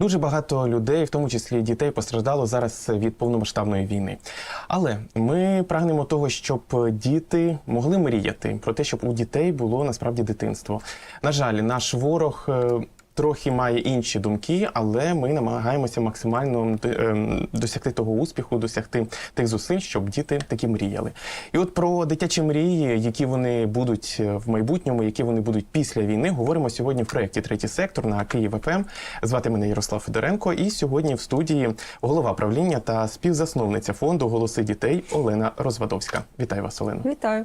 Дуже багато людей, в тому числі дітей, постраждало зараз від повномасштабної війни. Але ми прагнемо того, щоб діти могли мріяти про те, щоб у дітей було насправді дитинство. На жаль, наш ворог. Трохи має інші думки, але ми намагаємося максимально ем, досягти того успіху, досягти тих зусиль, щоб діти такі мріяли. І от про дитячі мрії, які вони будуть е, в майбутньому, які вони будуть після війни, говоримо сьогодні в проєкті Третій сектор на Київ ФМ. Звати мене Ярослав Федоренко. І сьогодні в студії голова правління та співзасновниця фонду Голоси дітей Олена Розвадовська. Вітаю вас, Олено. Вітаю.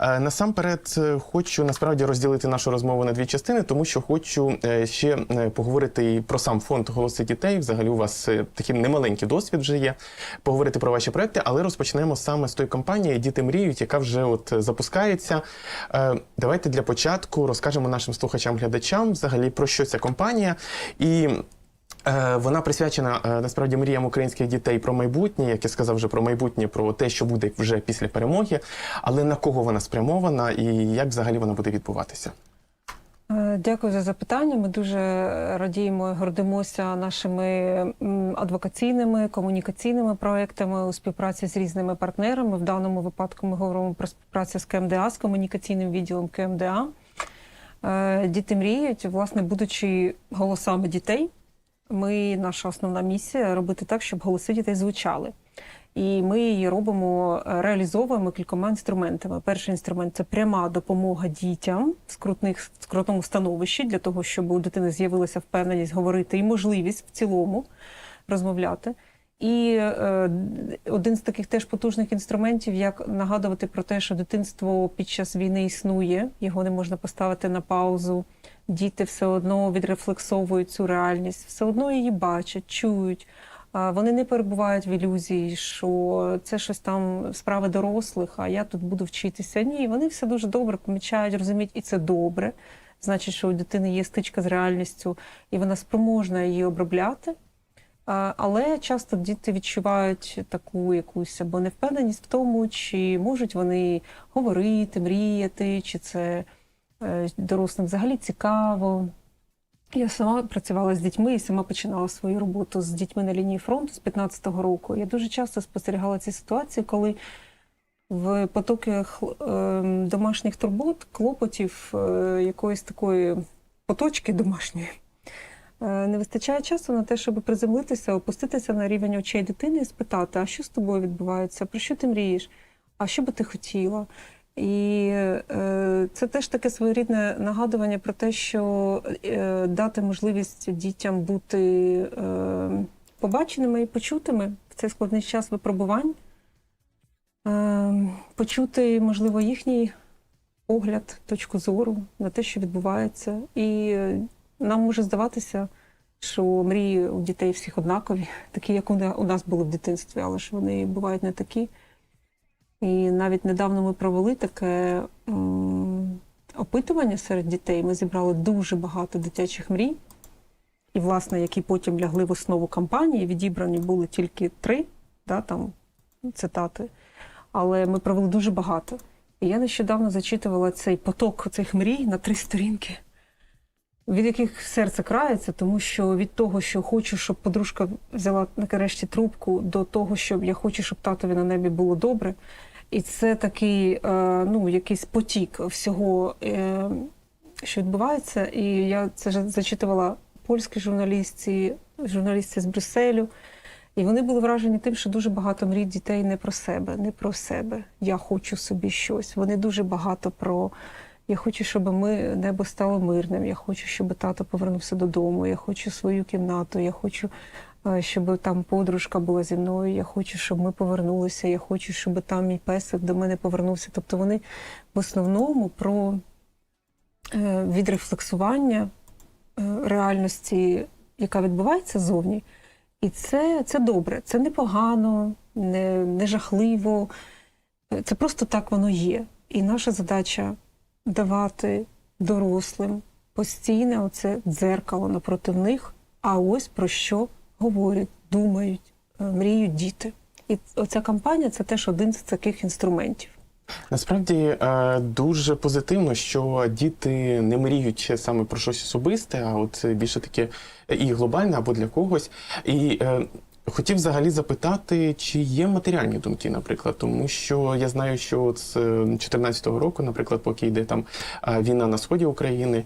Е, Насамперед е, хочу насправді розділити нашу розмову на дві частини, тому що хочу ще е, поговорити і про сам фонд голоси дітей. Взагалі, у вас е, такий немаленький досвід вже є. Поговорити про ваші проекти, але розпочнемо саме з тої кампанії Діти мріють, яка вже от е, запускається. Давайте для початку розкажемо нашим слухачам-глядачам взагалі про що ця компанія і. Вона присвячена насправді мріям українських дітей про майбутнє, як я сказав вже про майбутнє, про те, що буде вже після перемоги, але на кого вона спрямована і як взагалі вона буде відбуватися? Е, Дякую за запитання. Ми дуже радіємо і гордимося нашими адвокаційними комунікаційними проектами у співпраці з різними партнерами. В даному випадку ми говоримо про співпрацю з КМДА, з комунікаційним відділом КМДА. Е, Діти мріють, власне, будучи голосами дітей. Ми наша основна місія робити так, щоб голоси дітей звучали. І ми її робимо, е, реалізовуємо кількома інструментами. Перший інструмент це пряма допомога дітям в скрутних скрутному становищі для того, щоб у дитини з'явилася впевненість говорити і можливість в цілому розмовляти. І е, один з таких теж потужних інструментів, як нагадувати про те, що дитинство під час війни існує, його не можна поставити на паузу. Діти все одно відрефлексовують цю реальність, все одно її бачать, чують. Вони не перебувають в ілюзії, що це щось там справи дорослих, а я тут буду вчитися. Ні, вони все дуже добре помічають, розуміють, і це добре. Значить, що у дитини є стичка з реальністю, і вона спроможна її обробляти. Але часто діти відчувають таку якусь або невпевненість в тому, чи можуть вони говорити, мріяти, чи це е, дорослим взагалі цікаво. Я сама працювала з дітьми і сама починала свою роботу з дітьми на лінії фронту з 15-го року. Я дуже часто спостерігала ці ситуації, коли в потоках е, домашніх турбот, клопотів, е, якоїсь такої поточки домашньої. е, Не вистачає часу на те, щоб приземлитися, опуститися на рівень очей дитини і спитати, а що з тобою відбувається, про що ти мрієш, а що би ти хотіла? І е, це теж таке своєрідне нагадування про те, що е, дати можливість дітям бути е, побаченими і почутими в цей складний час випробувань, почути, можливо, їхній погляд, точку зору на те, що відбувається. І нам може здаватися, що мрії у дітей всіх однакові, такі, як у нас були в дитинстві, але ж вони бувають не такі. І навіть недавно ми провели таке опитування серед дітей. Ми зібрали дуже багато дитячих мрій, і, власне, які потім лягли в основу кампанії. Відібрані були тільки три да, там, цитати. Але ми провели дуже багато. І я нещодавно зачитувала цей поток цих мрій на три сторінки, від яких серце крається, тому що від того, що хочу, щоб подружка взяла нарешті трубку, до того, що я хочу, щоб татові на небі було добре. І це такий е, ну, якийсь потік всього, е, що відбувається. І я це ж зачитувала польській журналістці, журналістці з Брюсселю. І вони були вражені тим, що дуже багато мрій дітей не про себе, не про себе. Я хочу собі щось. Вони дуже багато про я хочу, щоб ми небо стало мирним. Я хочу, щоб тато повернувся додому. Я хочу свою кімнату. Я хочу, щоб там подружка була зі мною. Я хочу, щоб ми повернулися. Я хочу, щоб там мій песик до мене повернувся. Тобто вони в основному про е, відрефлексування е, реальності, яка відбувається зовні. І це, це добре, це непогано, не, не жахливо. Це просто так воно є. І наша задача давати дорослим постійне оце дзеркало напроти них, а ось про що говорять, думають, е, мріють діти. І оця кампанія це теж один з таких інструментів. Насправді е, дуже позитивно, що діти не мріють саме про щось особисте, а от більше таке і глобальне або для когось. І е, хотів взагалі запитати, чи є матеріальні думки, наприклад, тому що я знаю, що з 2014 року, наприклад, поки йде там війна на сході України,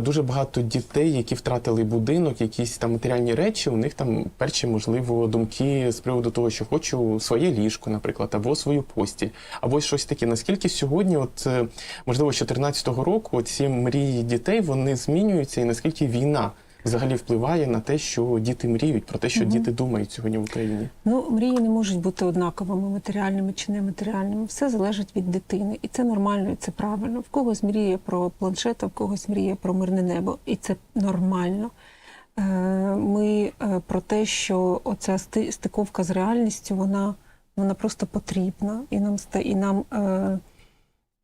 дуже багато дітей, які втратили будинок, якісь там матеріальні речі, у них там перші, можливо, думки з приводу того, що хочу своє ліжко, наприклад, або свою постіль, або щось таке. Наскільки сьогодні, от е, можливо, з 2014 року ці мрії дітей вони змінюються, і наскільки війна взагалі впливає на те, що діти мріють, про те, що Мгм. діти думають сьогодні в Україні? Ну, мрії не можуть бути однаковими, матеріальними чи нематеріальними. Все залежить від дитини. І це нормально, і це правильно. В когось мріє про планшет, а в когось мріє про мирне небо. І це нормально. Е, Ми е, про те, що оця сти- стиковка з реальністю, вона, вона просто потрібна. І нам ста- і нам.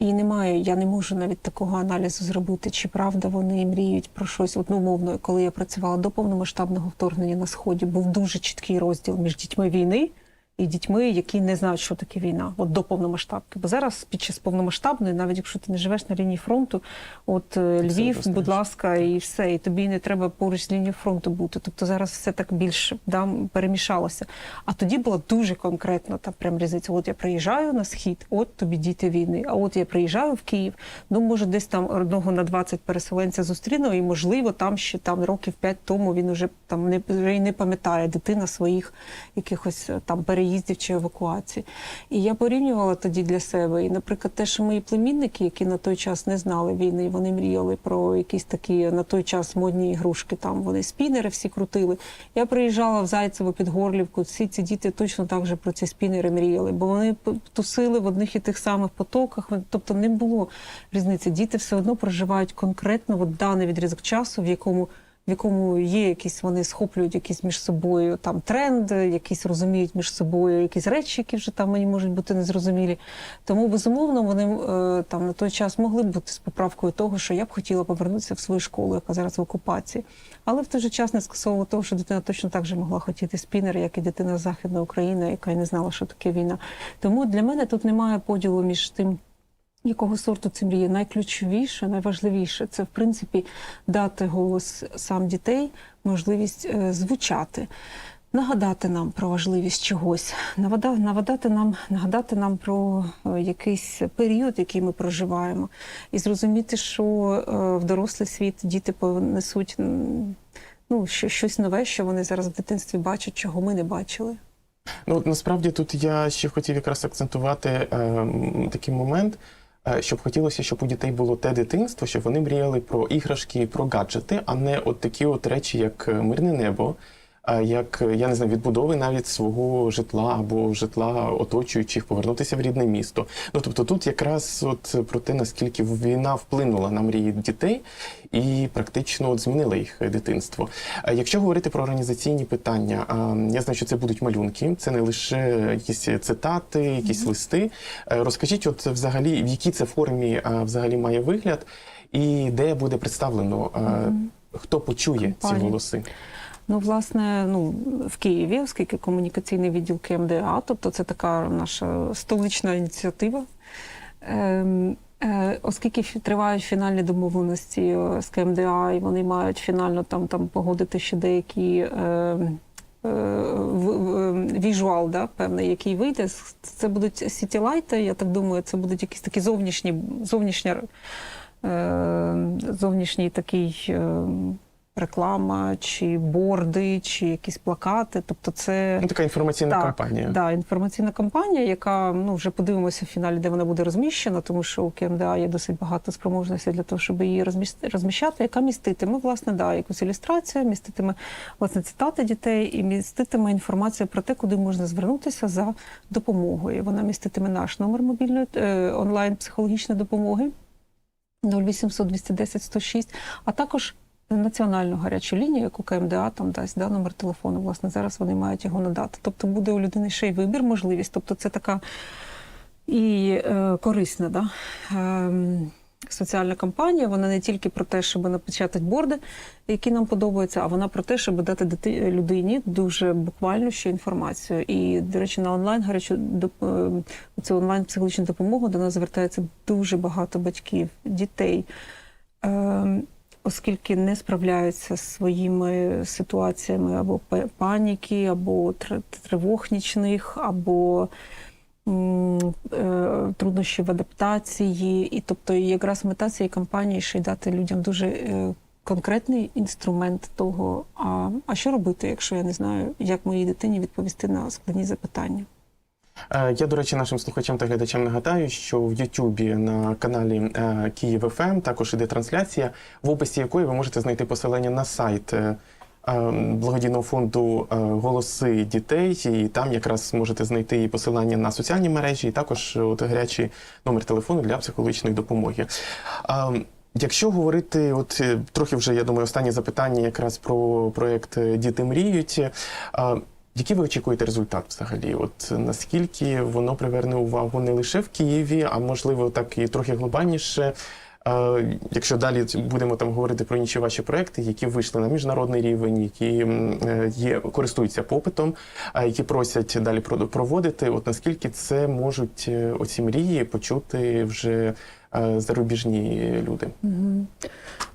І немає, я не можу навіть такого аналізу зробити, чи правда вони мріють про щось. От, ну, коли я працювала до повномасштабного вторгнення на сході, був дуже чіткий розділ між дітьми війни і дітьми, які не знають, що таке війна, от до повномасштабки. Бо зараз під час повномасштабної, навіть якщо ти не живеш на лінії фронту, от е, все Львів, будь ласка, і все, і тобі не треба поруч з лінією фронту бути. Тобто зараз все так більш да, перемішалося. А тоді була дуже конкретна та прям різниця. От я приїжджаю на схід, от тобі діти війни. А от я приїжджаю в Київ. Ну може, десь там одного на 20 переселенця зустріну, і можливо, там ще там років 5 тому він уже там не вже й не пам'ятає дитина своїх якихось е, там переїздів чи евакуацій. І я порівнювала тоді для себе. І, наприклад, те, що мої племінники, які на той час не знали війни, вони мріяли про якісь такі на той час модні ігрушки. Там вони спінери всі крутили. Я приїжджала в Зайцево під Горлівку. Всі ці діти точно так же про ці спінери мріяли, бо вони тусили в одних і тих самих потоках. Тобто не було різниці. Діти все одно проживають конкретно от даний відрізок часу, в якому в якому є якісь, вони схоплюють якісь між собою там тренди, якісь розуміють між собою якісь речі, які вже там мені можуть бути незрозумілі. Тому безумовно вони е, там на той час могли б бути з поправкою того, що я б хотіла повернутися в свою школу, яка зараз в окупації. Але в той же час не скасовувало того, що дитина точно так же могла хотіти спінер, як і дитина з Західної України, яка й не знала, що таке війна. Тому для мене тут немає поділу між тим. Якого сорту це мрія? Найключовіше, найважливіше це в принципі дати голос сам дітей, можливість е, звучати, нагадати нам про важливість чогось, нагадати нам, нагадати нам про е, якийсь період, який ми проживаємо, і зрозуміти, що е, в дорослий світ діти понесуть ну, що- щось нове, що вони зараз в дитинстві бачать, чого ми не бачили. Ну насправді тут я ще хотів якраз акцентувати е, такий момент. Е, Щоб хотілося, щоб у дітей було те дитинство, щоб вони мріяли про іграшки, про гаджети, а не от такі от речі, як е, мирне небо, як я не знаю, відбудови навіть свого житла або житла оточуючих, повернутися в рідне місто. Ну тобто тут якраз от про те, наскільки війна вплинула на мрії дітей і практично от змінила їх дитинство. Якщо говорити про організаційні питання, я знаю, що це будуть малюнки, це не лише якісь цитати, якісь листи. Е, Розкажіть, от взагалі, в якій це формі взагалі має вигляд, і де буде представлено, е, хто почує ці голоси? Ну, власне, ну в Києві, оскільки комунікаційний відділ КМДА, тобто це така наша столична ініціатива. Ем, е, Оскільки тривають фінальні домовленості е, з КМДА, і вони мають фінально там, там погодити ще деякі е, е, в- в- віжуал, да, певний, який вийде. Це будуть сітілайти, я так думаю, це будуть якісь такі зовнішні, зовнішня, е, зовнішній такий. е, Реклама, чи борди, чи якісь плакати. Тобто, це Ну, така інформаційна так, кампанія. Да, інформаційна кампанія, яка ну вже подивимося в фіналі, де вона буде розміщена, тому що у КМДА є досить багато спроможностей для того, щоб її розміщати, яка міститиме власне да, якусь ілюстрацію, міститиме власне цитати дітей і міститиме інформацію про те, куди можна звернутися за допомогою. Вона міститиме наш номер мобільної е, онлайн психологічної допомоги 0800 210 106, а також національну гарячу лінію, яку КМДА там дасть да, номер телефону. Власне, зараз вони мають його надати. Тобто буде у людини ще й вибір, можливість. Тобто це така і е, корисна, да? Ем, соціальна кампанія. Вона не тільки про те, щоб напечатати борди, які нам подобаються, а вона про те, щоб дати дити- людині дуже буквально ще інформацію. І, до речі, на онлайн гарячу е, цю онлайн психологічну допомогу до нас звертається дуже багато батьків, дітей. Оскільки не справляються з своїми ситуаціями або паніки, або тр- тривог нічних, або е, труднощі в адаптації. І тобто, якраз мета цієї кампанії ще й дати людям дуже е, конкретний інструмент того, а, а що робити, якщо я не знаю, як моїй дитині відповісти на складні запитання. Е, Я, до речі, нашим слухачам та глядачам нагадаю, що в Ютубі на каналі е, Київ ФМ також іде трансляція, в описі якої ви можете знайти посилання на сайт. е, Благодійного фонду голоси дітей, і там якраз можете знайти і посилання на соціальні мережі, і також от гарячий номер телефону для психологічної допомоги. Якщо говорити, от трохи вже я думаю, останнє запитання якраз про проект Діти мріють. Які ви очікуєте результат взагалі? От наскільки воно приверне увагу не лише в Києві, а можливо так і трохи глобальніше. Е, Якщо далі будемо там говорити про інші ваші проекти, які вийшли на міжнародний рівень, які е, є користуються попитом, а які просять далі про- проводити, от наскільки це можуть е, оці мрії почути вже зарубіжні люди?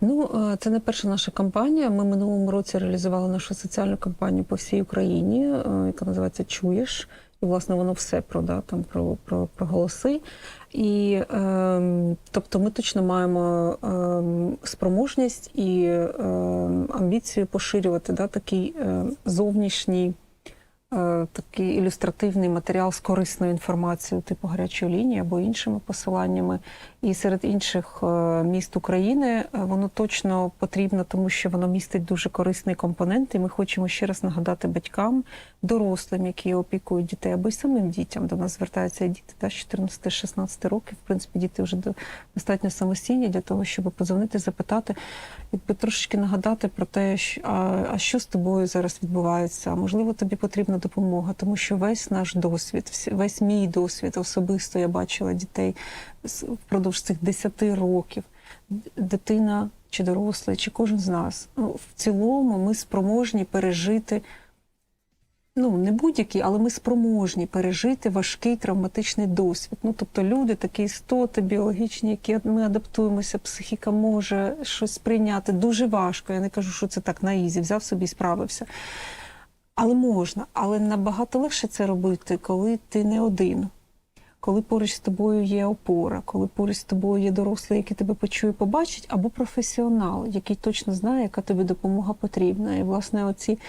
Ну, е, це не перша наша кампанія. Ми минулому році реалізували нашу соціальну кампанію по всій Україні, е, яка називається Чуєш. І, власне, воно все про, да, там, про, про, про голоси. І е, тобто ми точно маємо е, спроможність і е, амбіцію поширювати да, такий е, зовнішній. Е, Такий ілюстративний матеріал з корисною інформацією, типу гарячої лінії або іншими посиланнями. І серед інших е, міст України е, воно точно потрібно, тому що воно містить дуже корисний компонент. І ми хочемо ще раз нагадати батькам, дорослим, які опікують дітей, або й самим дітям. До нас звертаються діти з 14-16 років. В принципі, діти вже достатньо самостійні для того, щоб подзвонити, запитати, якби трошечки нагадати про те, що, а, а що з тобою зараз відбувається. Можливо, тобі потрібна допомога, тому що весь наш досвід, весь мій досвід особисто я бачила дітей впродовж цих 10 років. Дитина чи дорослий, чи кожен з нас. Ну, в цілому ми спроможні пережити. Ну, не будь-які, але ми спроможні пережити важкий травматичний досвід. Ну, тобто люди, такі істоти біологічні, які ми адаптуємося, психіка може щось сприйняти дуже важко. Я не кажу, що це так на ізі, взяв собі і справився. Але можна, але набагато легше це робити, коли ти не один. Коли поруч з тобою є опора, коли поруч з тобою є дорослий, який тебе почує, побачить, або професіонал, який точно знає, яка тобі допомога потрібна. І, власне, оці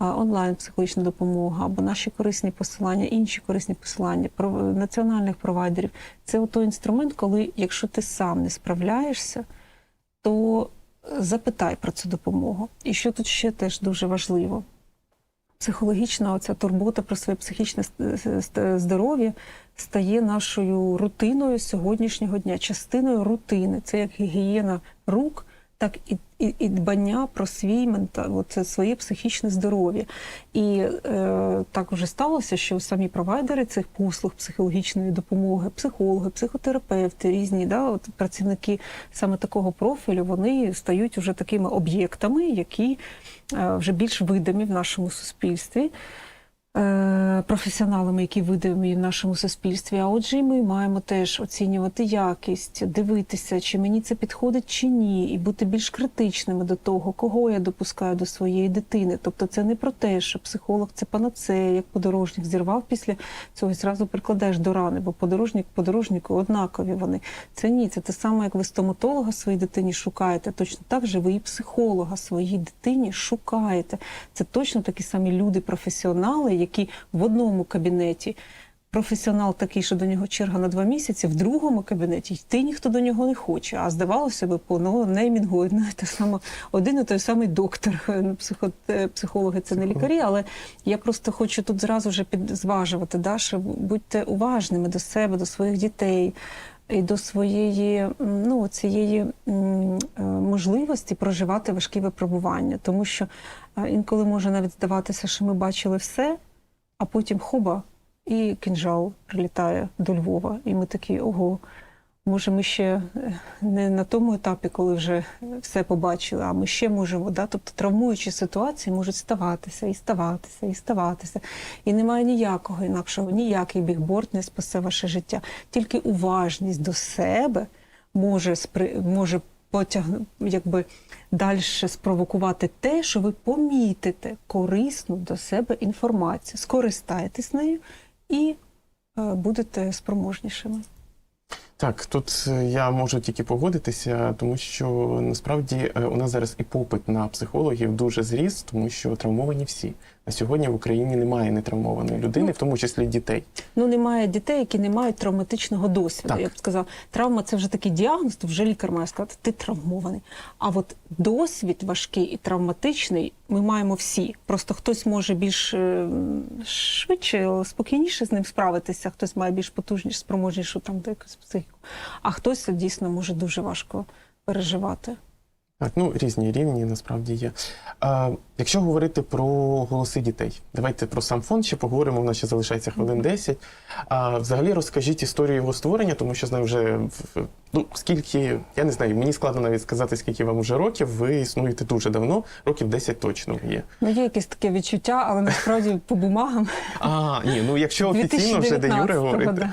а, онлайн-психологічна допомога, або наші корисні посилання, інші корисні посилання національних провайдерів це той інструмент, коли, якщо ти сам не справляєшся, то запитай про цю допомогу. І що тут ще теж дуже важливо. Психологічна оця турбота про своє психічне ст- здоров'я стає нашою рутиною сьогоднішнього дня, частиною рутини. Це як гігієна рук, так і, і, і дбання про свій мента, оце своє психічне здоров'я. І е, так вже сталося, що самі провайдери цих послуг психологічної допомоги, психологи, психотерапевти, різні да, от працівники саме такого профілю, вони стають вже такими об'єктами, які е, вже більш видимі в нашому суспільстві. Е, Професіоналами, які видимі в нашому суспільстві. А отже, ми маємо теж оцінювати якість, дивитися, чи мені це підходить чи ні, і бути більш критичними до того, кого я допускаю до своєї дитини. Тобто, це не про те, що психолог це панацея, як подорожник зірвав після цього зразу прикладаєш до рани, бо подорожник подорожнику однакові вони. Це ні, це те саме, як ви стоматолога своїй дитині шукаєте. Точно так же ви і психолога своїй дитині шукаєте. Це точно такі самі люди, професіонали, які в одному кабінеті. Професіонал такий, що до нього черга на два місяці, в другому кабінеті йти ніхто до нього не хоче. А здавалося б, по ну, неймінгу те саме один і той самий доктор. Ну, Психо, е, психологи це не лікарі, але я просто хочу тут зразу вже підзважувати, да, що будьте уважними до себе, до своїх дітей. І до своєї ну, цієї е, можливості проживати важкі випробування, тому що е, інколи може навіть здаватися, що ми бачили все, а потім хоба, і кінжал прилітає до Львова. І ми такі ого. Може, ми ще е, не на тому етапі, коли вже все побачили, а ми ще можемо, да? тобто травмуючі ситуації можуть ставатися і ставатися, і ставатися. І немає ніякого інакшого, ніякий бігборд не спасе ваше життя. Тільки уважність до себе може спри... може потягнути, якби далі спровокувати те, що ви помітите корисну до себе інформацію, скористаєтесь нею і е, будете спроможнішими. Так, тут е, я можу тільки погодитися, тому що насправді е, у нас зараз і попит на психологів дуже зріс, тому що травмовані всі. На сьогодні в Україні немає нетравмованої людини, в тому числі дітей. Ну, немає дітей, які не мають травматичного досвіду. Так. Я б сказала, травма це вже такий діагноз, то вже лікар має сказати, ти травмований. А от досвід важкий і травматичний ми маємо всі. Просто хтось може більш е, швидше, спокійніше з ним справитися, хтось має більш потужнішу, спроможнішу там якусь психіку. А хтось дійсно може дуже важко переживати. Так, ну різні рівні насправді є. А, якщо говорити про голоси дітей, давайте про сам фонд ще поговоримо. У нас ще залишається хвилин 10. А взагалі розкажіть історію його створення, тому що знаю вже ну скільки, я не знаю, мені складно навіть сказати, скільки вам вже років. Ви існуєте дуже давно, років 10 точно є. Ну, є якесь таке відчуття, але насправді по бумагам А, ні, ну якщо офіційно вже де юре говорити.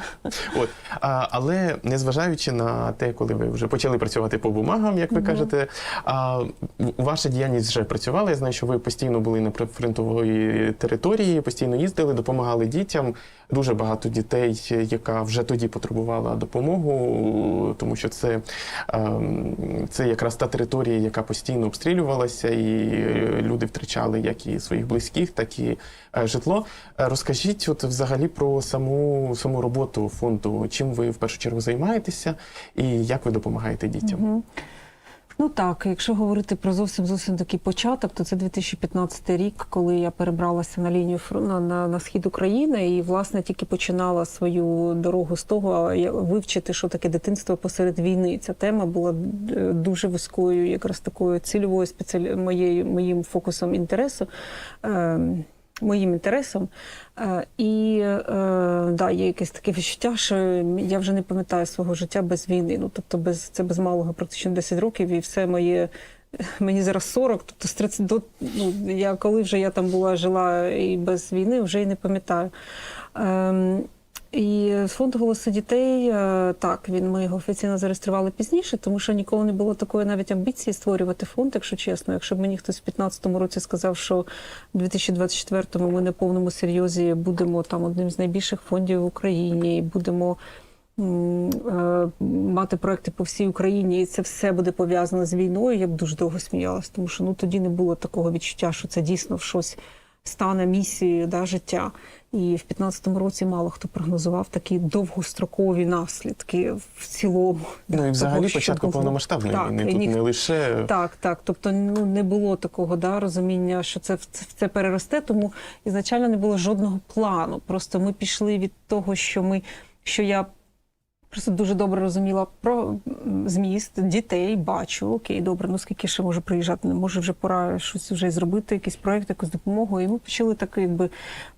От, а, але незважаючи на те, коли ви вже почали працювати по бумагам, як ви кажете, а, ваша діяльність вже працювала. Я знаю, що ви постійно були на прифронтовій території, постійно їздили, допомагали дітям. Дуже багато дітей, яка вже тоді потребувала допомогу, тому що це, ем, це якраз та територія, яка постійно обстрілювалася, і люди втрачали як і своїх близьких, так і е, житло. Е, Розкажіть, от взагалі про саму саму роботу фонду. Чим ви в першу чергу займаєтеся, і як ви допомагаєте дітям? Мгм. Ну так, якщо говорити про зовсім зовсім такий початок, то це 2015 рік, коли я перебралася на лінію на, на, на схід України і власне тільки починала свою дорогу з того, вивчити, що таке дитинство посеред війни. Ця тема була е, дуже вузькою, якраз такою цільовою спеціалі... моєю моїм фокусом інтересу. Моїм інтересом. Е, І е, да, є якесь таке відчуття, що я вже не пам'ятаю свого життя без війни. Ну, тобто, без, це без малого практично 10 років, і все моє. Мені зараз 40, тобто з 30 до ну, я коли вже я там була, жила і без війни, вже і не пам'ятаю. Ем, і фонд голоси дітей, е, так, він ми його офіційно зареєстрували пізніше, тому що ніколи не було такої навіть амбіції створювати фонд, якщо чесно. Якщо б мені хтось в 2015 році сказав, що в 2024 ми на повному серйозі будемо там одним з найбільших фондів в Україні, і будемо е, мати проекти по всій Україні, і це все буде пов'язано з війною, я б дуже довго сміялась, тому що ну тоді не було такого відчуття, що це дійсно в щось стане місією да, життя. І в 2015 році мало хто прогнозував такі довгострокові наслідки в цілому. Ну і взагалі що початку було. повномасштабної війни тут ніх- не лише Так, так. Тобто ну, не було такого да, розуміння, що це в це, це переросте, тому ізначально не було жодного плану. Просто ми пішли від того, що ми що я просто дуже добре розуміла про зміст дітей, бачу, окей, добре, ну скільки ще можу приїжджати, не може вже пора щось вже зробити, якийсь проєкт, якусь допомогу. І ми почали так якби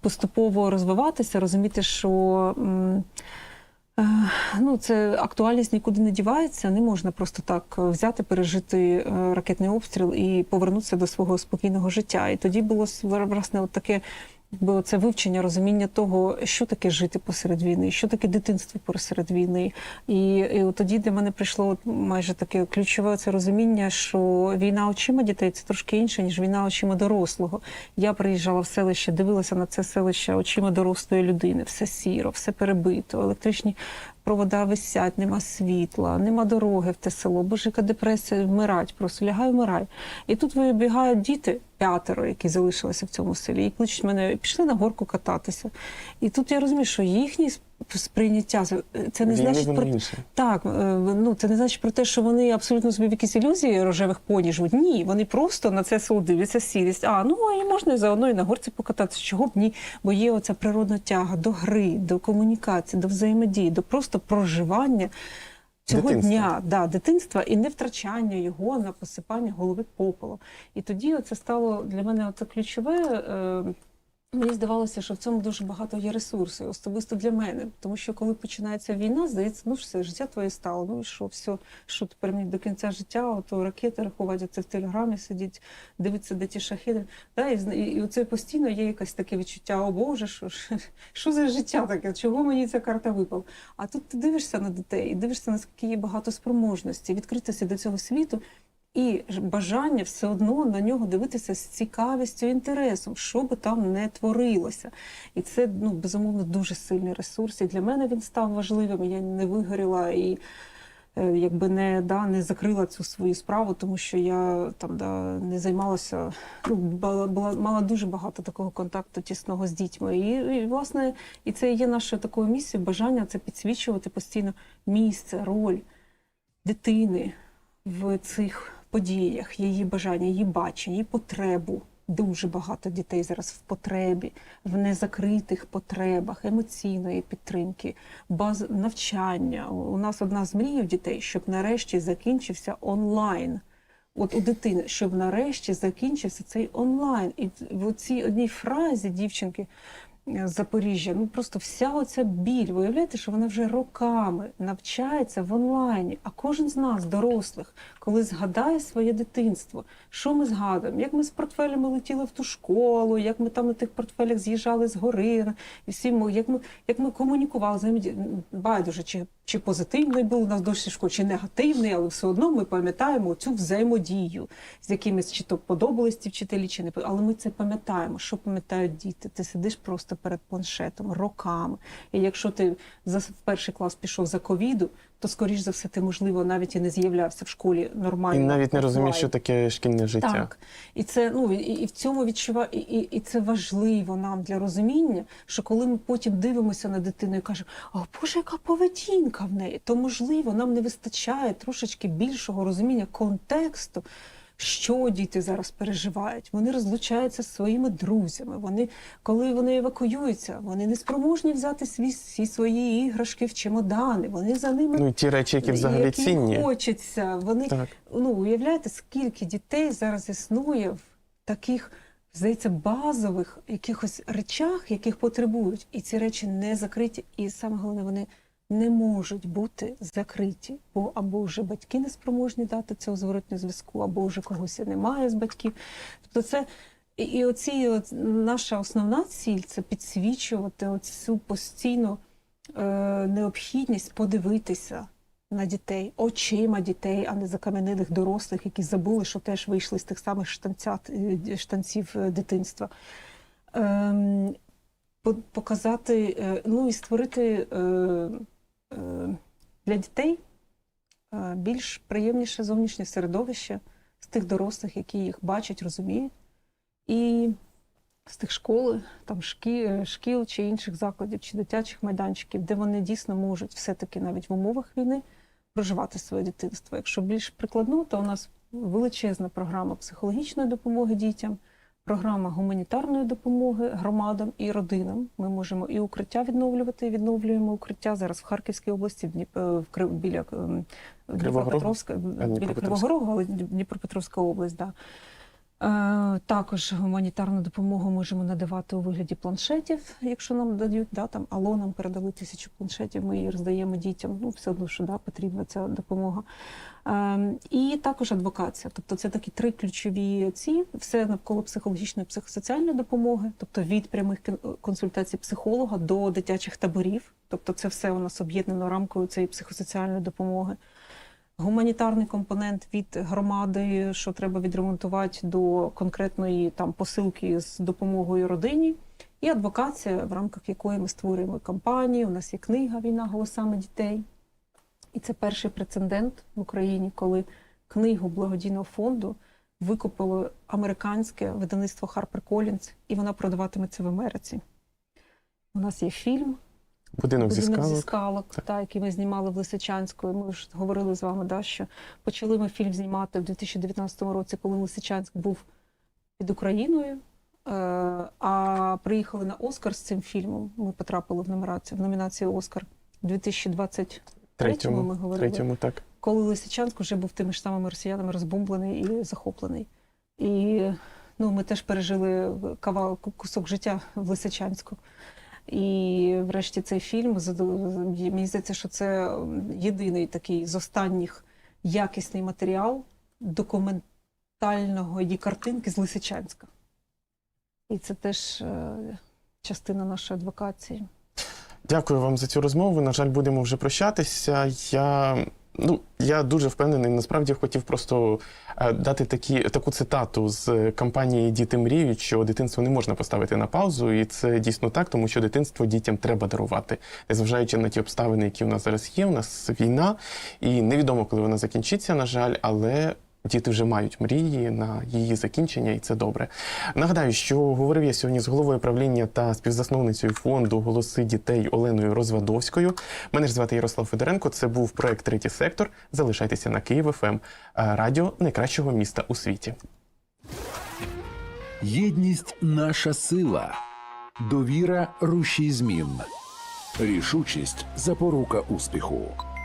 поступово розвиватися, розуміти, що. Е, Ну, це актуальність нікуди не дівається. Не можна просто так взяти, пережити е, ракетний обстріл і повернутися до свого спокійного життя. І тоді було власне от таке. Якби це вивчення, розуміння того, що таке жити посеред війни, що таке дитинство посеред війни. І, і от тоді для мене прийшло майже таке ключове це розуміння, що війна очима дітей це трошки інше, ніж війна очима дорослого. Я приїжджала в селище, дивилася на це селище очима дорослої людини. Все сіро, все перебито, електричні провода висять, нема світла, нема дороги в те село. Боже, яка депресія, вмирать, просто лягай, вмирай. І тут вибігають діти, п'ятеро, які залишилися в цьому селі, і кличуть мене, пішли на горку кататися. І тут я розумію, що їхні сп- сприйняття це не значить про так, е, ну це не значить про те, що вони абсолютно собі в якісь ілюзії рожевих поні живуть. Ні, вони просто на це село дивляться, сірість. А ну і можна і заодно і на горці покататися. Чого б ні? Бо є оця природна тяга до гри, до комунікації, до взаємодії, до просто проживання. Цього Дитинства. дня да, дитинства і не втрачання його на посипання голови попелом. І тоді це стало для мене це ключове. Е, Мені здавалося, що в цьому дуже багато є ресурсів, особисто для мене. Тому що коли починається війна, здається, ну все, життя твоє стало. Ну і що, все, що тепер мені до кінця життя, ото ракети рахувати, це в телеграмі сидіть, дивитися, де ті шахіди. Да, і, і, і оце постійно є якесь таке відчуття, о Боже, що, що за життя таке? Чого мені ця карта випала? А тут ти дивишся на дітей і дивишся, наскільки є багато спроможності, відкритися до цього світу. І бажання все одно на нього дивитися з цікавістю інтересом, що би там не творилося. І це ну, безумовно дуже сильний ресурс. І для мене він став важливим. Я не вигоріла і е, якби не, да, не закрила цю свою справу, тому що я там да, не займалася, ну, була, була, мала дуже багато такого контакту тісного з дітьми. І, і власне, і це є нашою такою місією, бажання це підсвічувати постійно місце, роль дитини в цих подіях, її бажання, її бачення, її потребу. Дуже багато дітей зараз в потребі, в незакритих потребах емоційної підтримки, баз навчання. У нас одна з мрій у дітей, щоб нарешті закінчився онлайн. От у дитини, щоб нарешті закінчився цей онлайн. І в цій одній фразі дівчинки Запоріжжя, ну просто вся оця біль. Виявляєте, що вона вже роками навчається в онлайні. А кожен з нас, дорослих, коли згадає своє дитинство, що ми згадуємо? Як ми з портфелями летіли в ту школу, як ми там на тих портфелях з'їжджали з гори, і всі ми, як ми, як ми комунікували, взаємоді... байдуже, чи, чи позитивний був у нас досвід школи, чи негативний, але все одно ми пам'ятаємо цю взаємодію, з якимись чи то подобались вчителі, чи не. Але ми це пам'ятаємо. Що пам'ятають діти? Ти сидиш просто перед планшетом роками. І якщо ти за перший клас пішов за ковіду, то скоріш за все ти можливо навіть і не з'являвся в школі нормально. І навіть не розумієш, що таке шкільне життя. Так, і це ну і, і в цьому відчуває, і, і, і це важливо нам для розуміння, що коли ми потім дивимося на дитину і кажемо, а Боже, яка поведінка в неї, то можливо нам не вистачає трошечки більшого розуміння контексту. Що діти зараз переживають? Вони розлучаються зі своїми друзями. Вони, коли вони евакуюються, вони не спроможні взяти свій, всі свої іграшки в чемодани. Вони за ними Ну ті речі, які взагалі які цінні. хочеться. Вони Так. ну уявляєте, скільки дітей зараз існує в таких, здається, базових якихось речах, яких потребують, і ці речі не закриті, і саме головне, вони не можуть бути закриті, бо або вже батьки не спроможні дати цього зворотнього зв'язку, або вже когось немає з батьків. Тобто це. І, оці от, наша основна ціль це підсвічувати оцю постійну е, необхідність подивитися на дітей, очима дітей, а не закам'янилих дорослих, які забули, що теж вийшли з тих самих штанцят, е, штанців е, дитинства. Ем, показати, е, ну і створити е, для дітей е, більш приємніше зовнішнє середовище з тих дорослих, які їх бачать, розуміють, і з тих школ, там шкіл, шкіл чи інших закладів, чи дитячих майданчиків, де вони дійсно можуть все-таки навіть в умовах війни проживати своє дитинство. Якщо більш прикладно, то у нас величезна програма психологічної допомоги дітям, програма гуманітарної допомоги громадам і родинам. Ми можемо і укриття відновлювати, відновлюємо укриття зараз в Харківській області, в Дніп... е, в біля ем, Дніпропетровська, біля Дніпропетровська. Кривого Рогу, але Дніпропетровська область, да. Е, Також гуманітарну допомогу можемо надавати у вигляді планшетів, якщо нам дають, да, там ало нам передали тисячу планшетів, ми її роздаємо дітям. Ну, все одно, що да, потрібна ця допомога. Е, І також адвокація. Тобто це такі три ключові ці, все навколо психологічної психосоціальної допомоги, тобто від прямих консультацій психолога до дитячих таборів. Тобто це все у нас об'єднано рамкою цієї психосоціальної допомоги гуманітарний компонент від громади, що треба відремонтувати, до конкретної там посилки з допомогою родині, і адвокація, в рамках якої ми створюємо кампанії. У нас є книга Війна голосами дітей. І це перший прецедент в Україні, коли книгу благодійного фонду викупило американське видавництво HarperCollins, і вона продаватиметься в Америці. У нас є фільм Будинок зі Будинок зі скалок. скалок, та, який ми знімали в Лисичанську. І Ми ж говорили з вами, да, що почали ми фільм знімати в 2019 році, коли Лисичанськ був під Україною. Е, а приїхали на Оскар з цим фільмом. Ми потрапили в номінацію, в номінацію Оскар у 2023 Третьому, ми говорили третьому, так. коли Лисичанськ вже був тими ж самими росіянами розбомблений і захоплений. І Ну, ми теж пережили кавал, кусок життя в Лисичанську. І врешті цей фільм мені здається, що це єдиний такий з останніх якісний матеріал документального її картинки з Лисичанська. І це теж е, частина нашої адвокації. Дякую вам за цю розмову. На жаль, будемо вже прощатися. Я. Ну, я дуже впевнений. Насправді хотів просто е, дати такі, таку цитату з кампанії Діти мріють, що дитинство не можна поставити на паузу, і це дійсно так, тому що дитинство дітям треба дарувати, незважаючи на ті обставини, які у нас зараз є. У нас війна, і невідомо, коли вона закінчиться, на жаль, але. Діти вже мають мрії на її закінчення, і це добре. Нагадаю, що говорив я сьогодні з головою правління та співзасновницею фонду Голоси дітей Оленою Розвадовською. Мене ж звати Ярослав Федоренко. Це був проект Третій сектор. Залишайтеся на Київ ФМ, радіо найкращого міста у світі. Єдність наша сила, довіра рушій змін, рішучість запорука успіху.